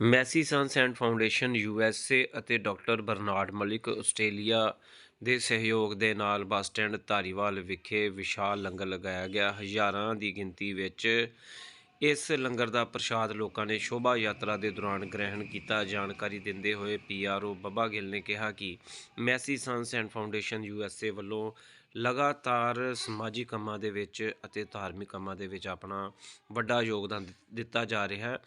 Massey sons and foundation A ਅਤੇ doctor Bernard Malik Australia ਦੇ ਸਹਿਯੋਗ ਦੇ ਨਾਲ ਬੱਸ ਸਟੈਂਡ ਧਾਰੀਵਾਲ ਵਿਖੇ ਵਿਸ਼ਾਲ ਲੰਗਰ ਲਗਾਇਆ ਗਿਆ। ਹਜ਼ਾਰਾਂ ਦੀ ਗਿਣਤੀ ਵਿੱਚ ਇਸ ਲੰਗਰ ਦਾ ਪ੍ਰਸ਼ਾਦ ਲੋਕਾਂ ਨੇ ਸ਼ੋਭਾ ਯਾਤਰਾ ਦੇ ਦੌਰਾਨ ਗ੍ਰਹਿਣ ਕੀਤਾ। ਜਾਣਕਾਰੀ ਦਿੰਦੇ ਹੋਏ ਪੀਆਰਓ ਬੱਬਾ ਗਿੱਲ ਨੇ ਕਿਹਾ ਕਿ Massey sons and foundation USA ਵੱਲੋਂ ਲਗਾਤਾਰ ਸਮਾਜਿਕ ਕੰਮਾਂ ਦੇ ਵਿੱਚ ਅਤੇ ਧਾਰਮਿਕ ਕੰਮਾਂ ਦੇ ਵਿੱਚ ਆਪਣਾ ਵੱਡਾ ਯੋਗਦਾਨ ਦਿੱਤਾ ਜਾ ਰਿਹਾ ਹੈ।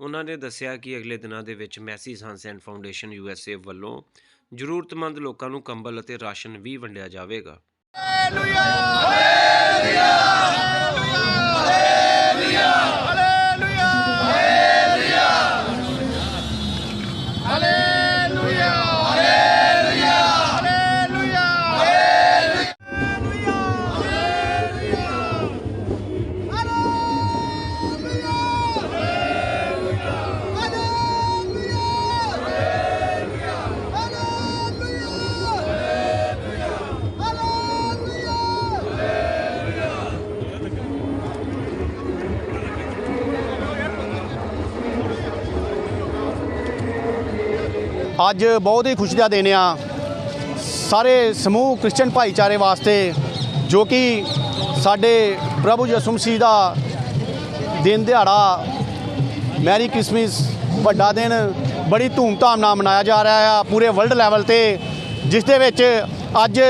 ਉਹਨਾਂ ਨੇ ਦੱਸਿਆ ਕਿ ਅਗਲੇ ਦਿਨਾਂ ਦੇ ਵਿੱਚ Massey sons and foundation USA ਵੱਲੋਂ ਜ਼ਰੂਰਤਮੰਦ ਲੋਕਾਂ ਨੂੰ ਕੰਬਲ ਅਤੇ ਰਾਸ਼ਨ ਵੀ ਵੰਡਿਆ ਜਾਵੇਗਾ। ਅੱਜ ਬਹੁਤ ਹੀ ਖੁਸ਼ੀ ਦਾ ਦਿਨ ਆ ਸਾਰੇ ਸਮੂਹ ਕ੍ਰਿਸਚੀਅਨ ਭਾਈਚਾਰੇ ਵਾਸਤੇ, ਜੋ ਕਿ ਸਾਡੇ ਪ੍ਰਭੂ ਯਿਸੂ ਮਸੀਹ ਦਾ ਦਿਨ ਦਿਹਾੜਾ, ਮੈਰੀ ਕ੍ਰਿਸਮਸ, ਵੱਡਾ ਦਿਨ, ਬੜੀ ਧੂਮਧਾਮ ਨਾਲ ਮਨਾਇਆ ਜਾ ਰਿਹਾ ਆ ਪੂਰੇ ਵਰਲਡ ਲੈਵਲ ਤੇ, ਜਿਸ ਦੇ ਵਿੱਚ ਅੱਜ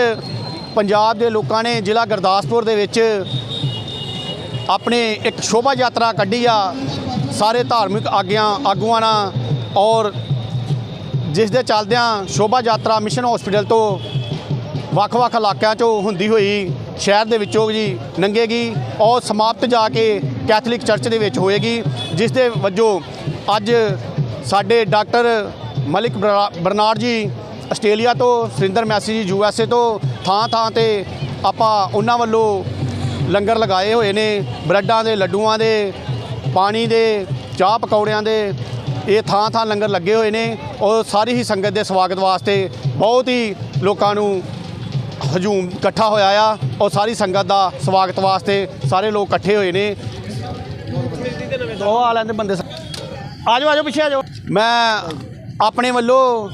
ਪੰਜਾਬ ਦੇ ਲੋਕਾਂ ਨੇ ਜ਼ਿਲ੍ਹਾ ਗੁਰਦਾਸਪੁਰ ਦੇ ਵਿੱਚ ਆਪਣੇ ਇੱਕ ਸ਼ੋਭਾ ਯਾਤਰਾ ਕੱਢੀ ਆ, ਸਾਰੇ ਧਾਰਮਿਕ ਆਗਿਆਂ ਆਗੂਆਂ ਨਾਲ ਔਰ ਜਿਸ ਦੇ ਚੱਲਦਿਆਂ ਸ਼ੋਭਾ ਯਾਤਰਾ ਮਿਸ਼ਨ ਹਸਪੀਟਲ ਤੋਂ ਵੱਖ-ਵੱਖ ਇਲਾਕਿਆਂ 'ਚੋਂ ਹੁੰਦੀ ਹੋਈ ਸ਼ਹਿਰ ਦੇ ਵਿੱਚੋਂ ਜੀ ਲੰਘੇਗੀ ਔਰ ਸਮਾਪਤ ਜਾ ਕੇ ਕੈਥੋਲਿਕ ਚਰਚ ਦੇ ਵਿੱਚ ਹੋਏਗੀ, ਜਿਸ ਦੇ ਵਜੋਂ ਅੱਜ ਸਾਡੇ ਡਾਕਟਰ ਮਲਿਕ ਬਰਾ- ਬਰਨਾਰਡ ਜੀ ਆਸਟ੍ਰੇਲੀਆ ਤੋਂ, Surinder Massey ji U S A ਤੋਂ ਥਾਂ ਥਾਂ ਤੇ ਆਪਾਂ ਉਹਨਾਂ ਵੱਲੋਂ ਲੰਗਰ ਲਗਾਏ ਹੋਏ ਨੇ, ਬ੍ਰੈਡਾਂ ਦੇ, ਲੱਡੂਆਂ ਦੇ, ਪਾਣੀ ਦੇ, ਚਾਹ ਪਕੌੜਿਆਂ ਦੇ ਇਹ ਥਾਂ ਥਾਂ ਲੰਗਰ ਲੱਗੇ ਹੋਏ ਨੇ ਔਰ ਸਾਰੀ ਹੀ ਸੰਗਤ ਦੇ ਸਵਾਗਤ ਵਾਸਤੇ ਬਹੁਤ ਹੀ ਲੋਕਾਂ ਨੂੰ ਹਜੂਮ ਇਕੱਠਾ ਹੋਇਆ ਆ ਔਰ ਸਾਰੀ ਸੰਗਤ ਦਾ ਸਵਾਗਤ ਵਾਸਤੇ ਸਾਰੇ ਲੋਕ ਇਕੱਠੇ ਹੋਏ ਨੇ। ਉਹ ਆ ਲੈਂਦੇ ਬੰਦੇ ਆ ਜਾਓ ਆ ਜਾਓ ਪਿੱਛੇ ਆ ਜਾਓ ਮੈਂ ਆਪਣੇ ਵੱਲੋਂ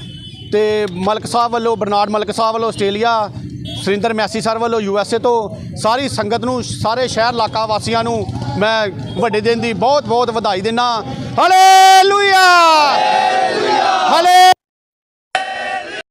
ਤੇ ਮਲਕ ਸਾਹਿਬ ਵੱਲੋਂ, ਬਰਨਾਰਡ ਮਲਕ ਸਾਹਿਬ ਵੱਲੋਂ, ਆਸਟ੍ਰੇਲੀਆ, ਸੁਰਿੰਦਰ ਮੈਸੀ ਸਰ ਵੱਲੋਂ ਯੂਐਸਏ ਤੋਂ ਸਾਰੀ ਸੰਗਤ ਨੂੰ, ਸਾਰੇ ਸ਼ਹਿਰ ਇਲਾਕਾ ਵਾਸੀਆਂ ਨੂੰ ਮੈਂ ਵੱਡੇ ਦਿਨ ਦੀ ਬਹੁਤ ਬਹੁਤ ਵਧਾਈ ਦਿੰਦਾ। ਹਾਲੇਲੂਇਆ ਹਾਲੇ